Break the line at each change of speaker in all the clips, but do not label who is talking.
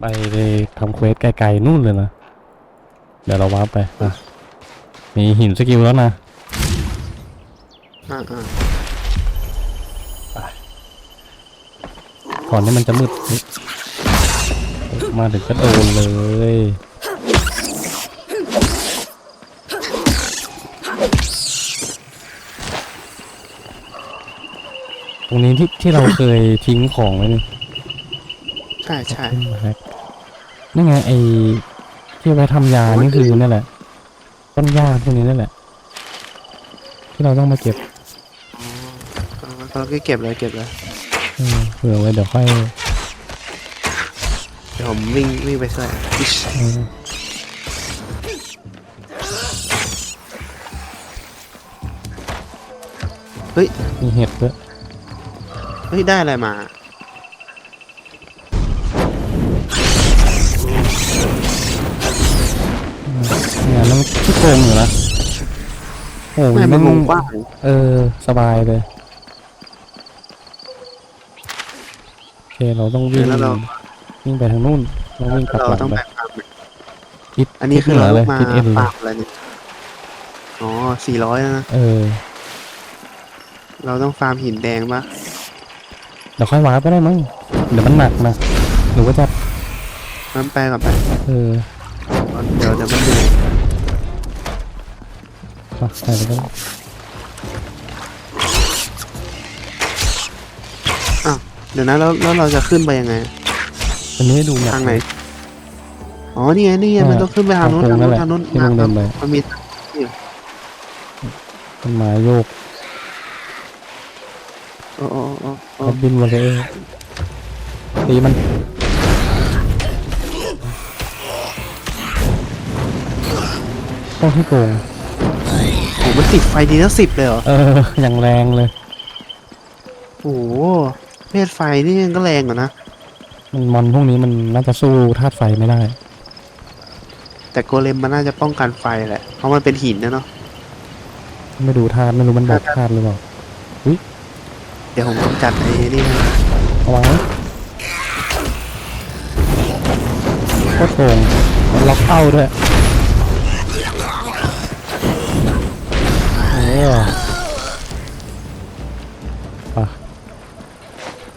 ไปเลยทำเควสไกลๆนู่นเลยนะ เดี๋ยวเราวาร์ปไปอะมีหินสกิลแล้วนะ
อ่าอ่า
ก่อนที่มันจะมืดเฮ้ยมาถึงก็โดนเลยตรงนี้ที่ที่เราเคยทิ้งของไว้นี่
ใช่ใช่
ขึ้นมาแฮกนี่ไงไอที่ไว้ทำยานี่คือนั่นแหละ ต้นหญ้าพวกนี้นั่นแหละ ที่เราต้องมาเก็บ
อ๋อเราก็เก็บเลยเก็บเลย
เออเผื่อไว้เดี๋ยวค่อย
เดี๋ยวผมวิ่งวิ่งไปช่วยอิ๊ช
เออ
เฮ้ย
มีเห็ดด้วย
เฮ้ยได้อะไรมา
งานนั้นที่โกงอยู่นะโอ้
ไม่
ย
เป็นว
มั
งกว้าง
เออ สบายเลยโอเคเราต้องวิ่ง
แล้วเรา
วิ่งไปทางนู้นเราวิ่งกลับ
เรา
หลัง
ต้อง
ไป
แบ่งฟาร์ม
ทิศ
อันนี้คือ
ทิศห
เรา
เลย
มา
ทิศเอ็นเล
ฟายร์มอะไรเนี่ยอ๋อสี่ร้อยนะ
เออ
เราต้องฟาร์มหินแดงปะ
เดี๋ยวค่อยวาร์ปก็ได้มั้งเดี๋ยวมันหนักนะหรือว่าจะ
มันไปกับไป
เออ
เดี๋ยวเดี๋ยวมันเหนื่อย
มาใส่ไปก็ได้
เดี๋ยวนะแล้วแล้วเราจะขึ้นไปยังไง
อันนี้ให้ดูแบบ
ทางไหน อ๋อ นี่ไง นี่ไง
อ่า
มันต้องขึ้นไปทางนู้น
ทาง
ทาง
โค้งนั่
นู้
น
น
แหละ
ทางนู้น
ที่ลุงเดินไป
มันมี
ต้นไม้โยก
โอ้โอ้โอ้โอ้
แล้วบินมาเลยตีมันต้องที่โกง
โห มันติดไฟดีแล้วสิบเลยเหรอ
เออ อย่างแรงเลย
โอ้โหเพศไฟนี่ยังก็แรงกว่านะ
มันมอนพวกนี้มันน่าจะสู้ธาตุไฟไม่ได้
แต่โกเลมมันน่าจะป้องกันไฟแหละ เพราะมันเป็นหินนะเนาะ
ไม่ดูธาตุไม่รู้มันบอกธาตุหรือเปล่า
เดี๋ยวผมกำจัดไอ้นี่ให้
เอาไว้โคตรโกงมันล็อกเป้าด้วย เออป่ะ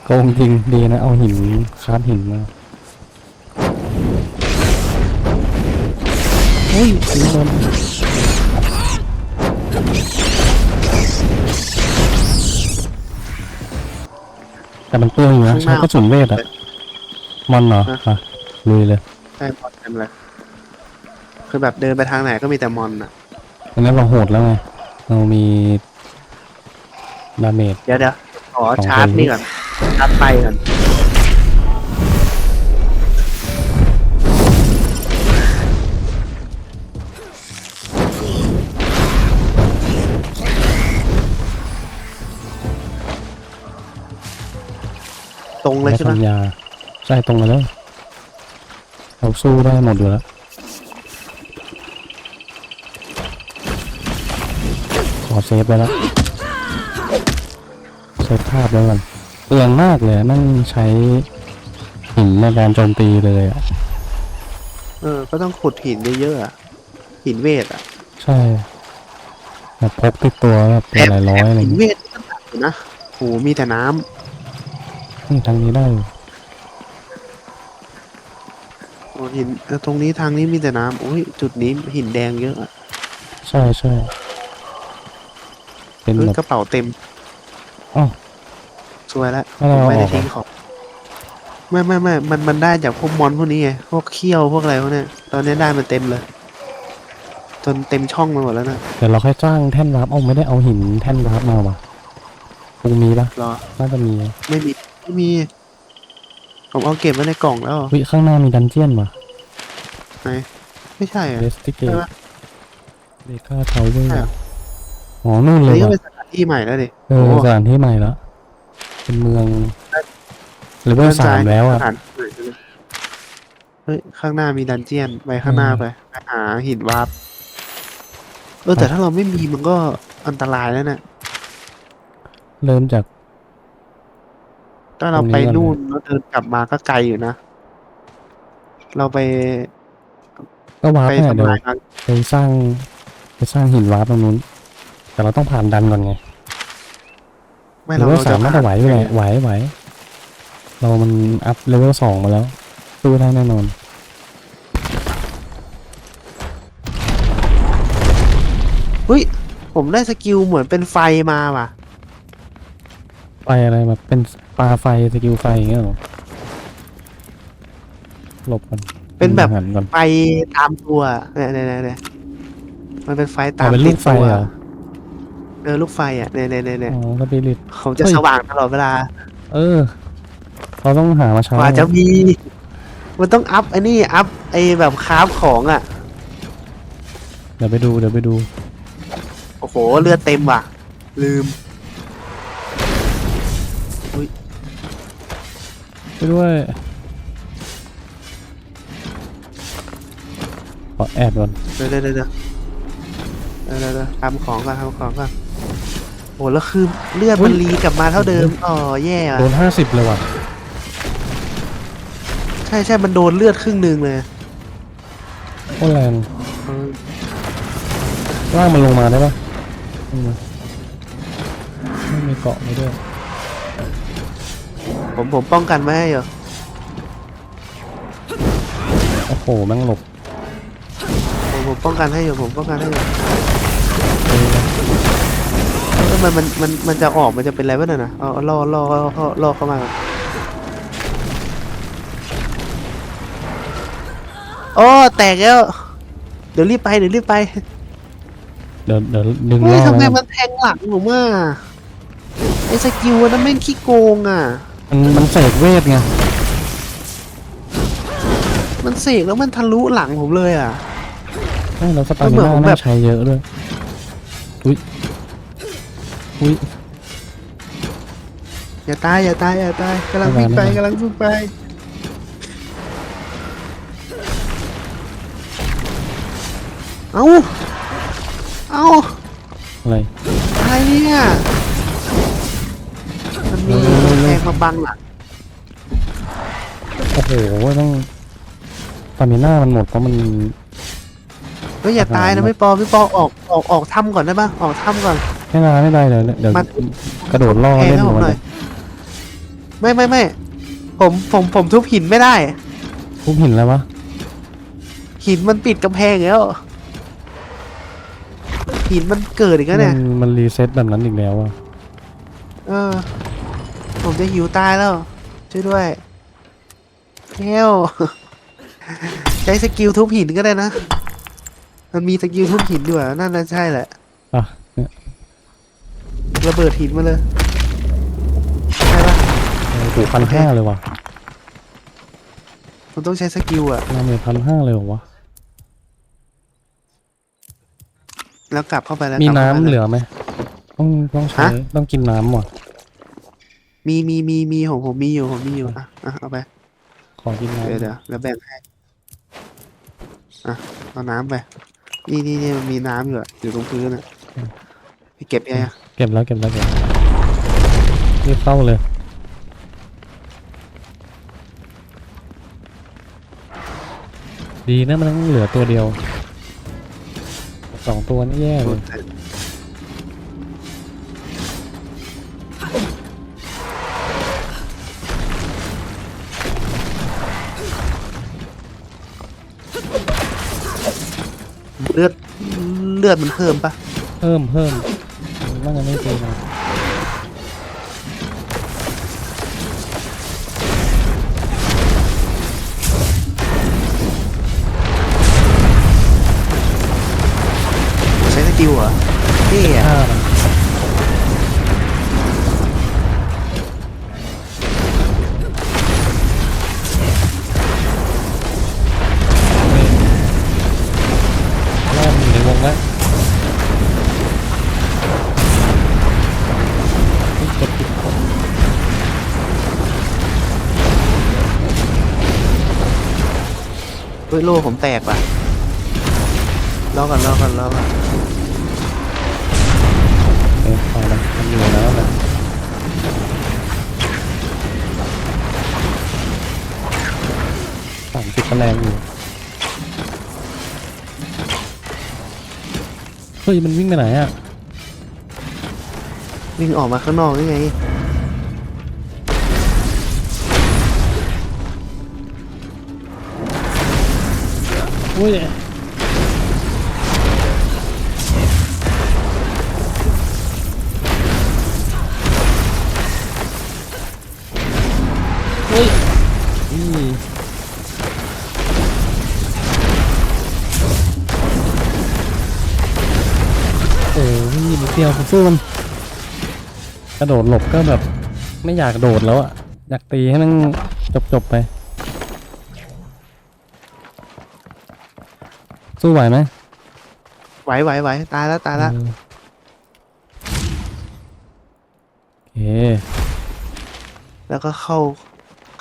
โกงจริงดีนะ เอาหินคาดหินมาเฮ้ยอันนี้โดนแต่มันเปลืองอยู่นะใช้กระสุนเวทอะมอนเหรออะลุยเลย
ใช่มอนเต็มเลยคือแบบเดินไปทางไหนก็มีแต่มอนอะ
อันนั้นเราโหดแล้วไง เรามีดาเมจ
เดี๋ยวเดี๋ยวขอ
สอง
ชาร์จ
คน
นี่ก่อน ชาร์จไฟก่อน ตรงเลย
และ
ใช่ไหม
ทำยา ใช่ตรงมาเลยเราสู้ได้หมดอยู่แล้ว ขอ เซฟไปแล้วเซฟภาพแล้วกันเปลืองมากเลยนั่งใช้หินในการโจมตีเลยอะ
เออ ก็ต้องขุดหินเยอะๆอะหินเวทอะ
ใช่แบบพกติดตัวแบบหลายร้อยอะไรอ
หิ
ย่าง
น
เงี้ย
เวทก็หนักอยู่นะโหมีแต่น้ำ
นี่ทางนี้ได้อยู่
โอ้หินเออตรงนี้ทางนี้มีแต่น้ำอุ้ยจุดนี้หินแดงเยอะอะ
ใช่ใช่ เป็น
เฮ้ย
แบบ
กระเป๋าเต็ม
อ้าว
สวยแล้ว
ไม่ได้เอา
ไม่ได้
ออก
ทิ้งของไม่ไม่ไม่มันมันได้จากพวกมอนพวกนี้ไงพวกเขี้ยวพวกอะไรพวกเนี้ยตอนนี้ได้มันเต็มเลย จนเต็มช่องมาหมดแล้วนะ
เดี๋ยวเราค่อยจ้างแท่นวาร์ปเอาไม่ได้เอาหินแท่นวาร์ปมาว่ะคงมีปะ
รอ
น่าจะมี
ไม่มีไม่มี ผมเอาเก็บไว้ในกล่องแล้ว
วิข้างหน้ามีดันเจียนว่ะ
ไหนไม่ใช่อะ
เ e สติเก
ใช่
ต
ปะ
เดค่าทาวเวอร์
ใช่เหรอ
อ๋อนู่น
อัน
เลย
นี้ก็
ว่ะ
เป็นสถานที่ใหม่แล้วดิ
เออสถานที่ใหม่แล้วเป็นเมืองเลเวลสามแล้วอะ
สถานที่ใหม่เลยเฮ้ยข้างหน้ามีดันเจียนไปข้างหน้า
อืม
ไปไปหาหินวาร์ปเออแต่ถ้าเราไม่มีมันก็อันตรายแล้วนะ
เริ่มจาก
ถ้าเรา
ตรงนี้
ไป
ก่อน
นู่นแล้วเดินกลับมาก็ไกลอยู่นะเราไป
ก็วาร์ป
ไป
เนี่ยเดี๋ยว
ทำลายมัน
ไปสร้าง ไปสร้างหินวาร์ปตรงนู้น แต่เราต้องผ่านดันก่อนไง
ไม่
หรื
เรา
อว่า
เราจะ
สามารถจะไหวอยู่แหละไหวไหว เรามันอัพเลเวลสองมาแล้วสู้ได้แน่นอน
เฮ้ย ผมได้สกิลเหมือนเป็นไฟมาว่ะ
ไฟอะไรแบบเป็นปลาไฟสกิลไฟอย่างเงี้ยเหรอหลบก่อน
เป็นแบบ
หันก่อน
ไฟตามตัวเนี่ยเนี่ยเนี่ยเนี่ยมันเป็นไฟตา
อ๋อ
ม
เป็นลูกไฟ
ติดตัว
เหรอ
เออลูกไฟอะเนี่ยเนี่ยเนี่ยเนี่ย
อ๋อสปิริต
ผมจะ
เฮ้ย
สว่างตลอดเวลา
เออ เราต้องหามาใช้
กว่าจะมี มันต้องอัพไอ้นี่อัพไอ้แบบคราฟของอะ
เดี๋ยวไปดูเดี๋ยวไปดู
โอ้โหเลือดเต็มว่ะ ลืม
ไปด้วยขอแอดก่อน
เดี๋ยวเดี๋ยวเดี๋ยวเดี๋ยวเดี๋ยวเดี๋ยวเดี๋ยวทำของก่อนทำของก่อนโอ้แล้วคือเลือดมันรีกลับมาเท่าเดิมอ๋อแย่ว่ะ
โดนห้าสิบเลยว่ะ
ใช่ใช่มันโดนเลือดครึ่งหนึ่งเลย
โคตรแรง
เออ
ล่างมันลงมาได้ปะลงมาไม่มีเกาะไม่ด้วย
ผมผมป้องกันไว้ให้อยู่
โอ้โหแม่งหลบ
ผมผมป้องกันให้อยู่ผมป้องกันให้อยู่
เออ
แล้วมันมันมันมันจะออกมันจะเป็นอะไรวะเนี่ยนะเอาเอาล่อล่อล่อล่อเข้ามาก่อนโอ้แตกแล้วเดี๋ยวรีบไปเดี๋ยวรีบไป
เดี๋ยวเดี๋ยวดึง
เฮ้
ล่
ย
อ
ทำไม
ไว้
มันแทงหลังผมอะไอ้สกิลอันนั้นแม่งขี้โกงอะ
มันมันเสกเวทไง
มันเสกแล้วมันทะลุหลังผมเลยอะ
ใช่แล้วสตา
มันเหมื
มิ
อน
น่า
ผมแบ
น่า
บ
ใช้เยอะด้วย อุ้ยอุ้ย
อย่าตายอย่าตายอย่าตายกำลัง
ไม่
วิ่ง
เป็น
ไป
ไร
กำลังวิ่งไปเอาเอา
อะไร
อะไรเนี่ยมันมี
เร็วๆๆ
แทงมาบังหลัง
โอ้โหต้องสตามิน่ามันหมดเพราะมัน
เฮ้ยอย่าตายนะไม่ปอพี่ปอออกออกออกถ้ำก่อนได้ปะออกถ้ำก่อน
ไม่ได้ไม่ได้เดี๋ยวเดี๋ยว
มัน
กระโดดล่อ
แทง
เล่น
ให้
อ
ผ
ยู่
ม
มัน
หน่
เล
อย
ย
ไม่ไม่ไม่ผมผมผมทุบหินไม่ได้
ทุบหินแล้ววะ
หินมันปิดกำแพงแล้ว หินมันเกิดอีกแล้ว
มั
เนี่ย
นมันรีเซ็ตแบบนั้นอีกแล้วอะ
เออ ผมจะหิวตายแล้ว ช่วยด้วยเฮล ใช้สกิลทุบหินก็ได้นะ มันมีสกิลทุบหินด้วยนั่นน่าใช่แหละ
อะเนี่ย
ระเบิดหินมาเลยใช่ปะ
โอ้โหพันห้าเลยว่ะ
มันต้องใช้สกิลอะ
น้ำเลยพันห้าเลยเหรอวะ
แล้วกลับเข้าไปแล้ว
มี
กลับ
น้ำ
ข้าไป
เหลือไหมต้องต้องใช้
ฮะ
ต้องกินน้ำว่ะ
มีมีมีมีของผมมีอยู่ผมมีอยู่อะอะเอาไป
ขอกินน้ำ
เดี๋ยวเดี๋ยวแล้วแบ่งให้อะเอาน้ำไป นี่นี่นี่มันมีน้ำอยู่อะอยู่ตรงพื้นอะไปเก็บยังไงอะ
เก็บแล้วเก็บแล้วเก็บรีบเข้าเลย ดีนะมันต้องเหลือตัวเดียว สองตัวนี่แย่เลย
เลือดเลือดมันเพิ่มปะ
เพิ่มเพิ่มน่าจะไม่ตีนะ
ใช้สกิลเหรอเท่อะ เฮ้ยโล่ผมแตกว่ะรอก่อนรอก่อนรอก่อน
เอ๊ะไปแล้วมันอยู่แล้วนะตาามสิบก็แรงอยู่เฮ้ยมันวิ่งไปไหนอะ
วิ่งออกมาข้างนอกได้ไง
อ้ยเฮ้ยอืมโอ้ยนิดเดียวผมสู้มันกระโดดหลบก็แบบ ไม่อยากโดดแล้วอะอยากตีให้มันจบจบๆไป สู้ไหวไหม
ไหวไหวไหวตายแล้วตายแล้ว
เออโอเค
แล้วก็เข้า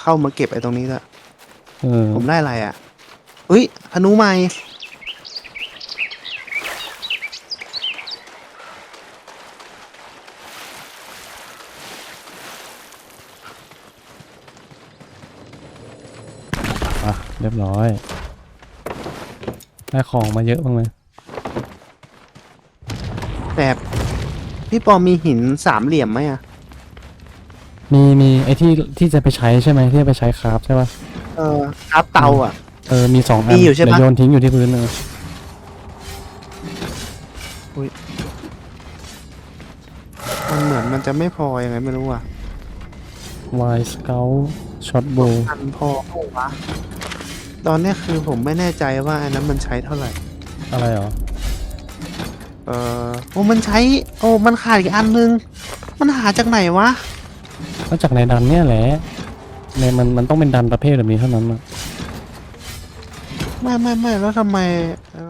เข้ามาเก็บไอ้ตรงนี้ละ
เออ
ผมได้อะไรอะอุ้ยธนูใหม่
อะเรียบร้อย ได้ของมาเยอะบ้างไหม
แบบพี่ปอมีหินสามเหลี่ยมไหมอะ
มีมีไอที่ที่จะไปใช้ใช่ไหมที่จะไปใช้คราฟใช่ปะ
เออครับเตาอะ
เออมีสองอัน
มีอยู่ใช่ปะ
เดี๋ยวโยนทิ้งอยู่ที่พื้นเออ
มันเหมือนมันจะไม่พอยังไงไม่รู้อะ
วายสเกลช็อตโบ
มันพอเปล่าวะ ตอนเนี้ยคือผมไม่แน่ใจว่าอันนั้นมันใช้เท่าไหร่
อะไรเหรอ
เออโอ้มันใช้ โอ้มันขาดอีกอันนึง มันหาจากไหนวะ
นอกจากในดันเนี่ยแหละในมันมันต้องเป็นดันประเภทแบบนี้เท่านั้นอะ
ไม่ไม่ไม่แล้วทำไมเรา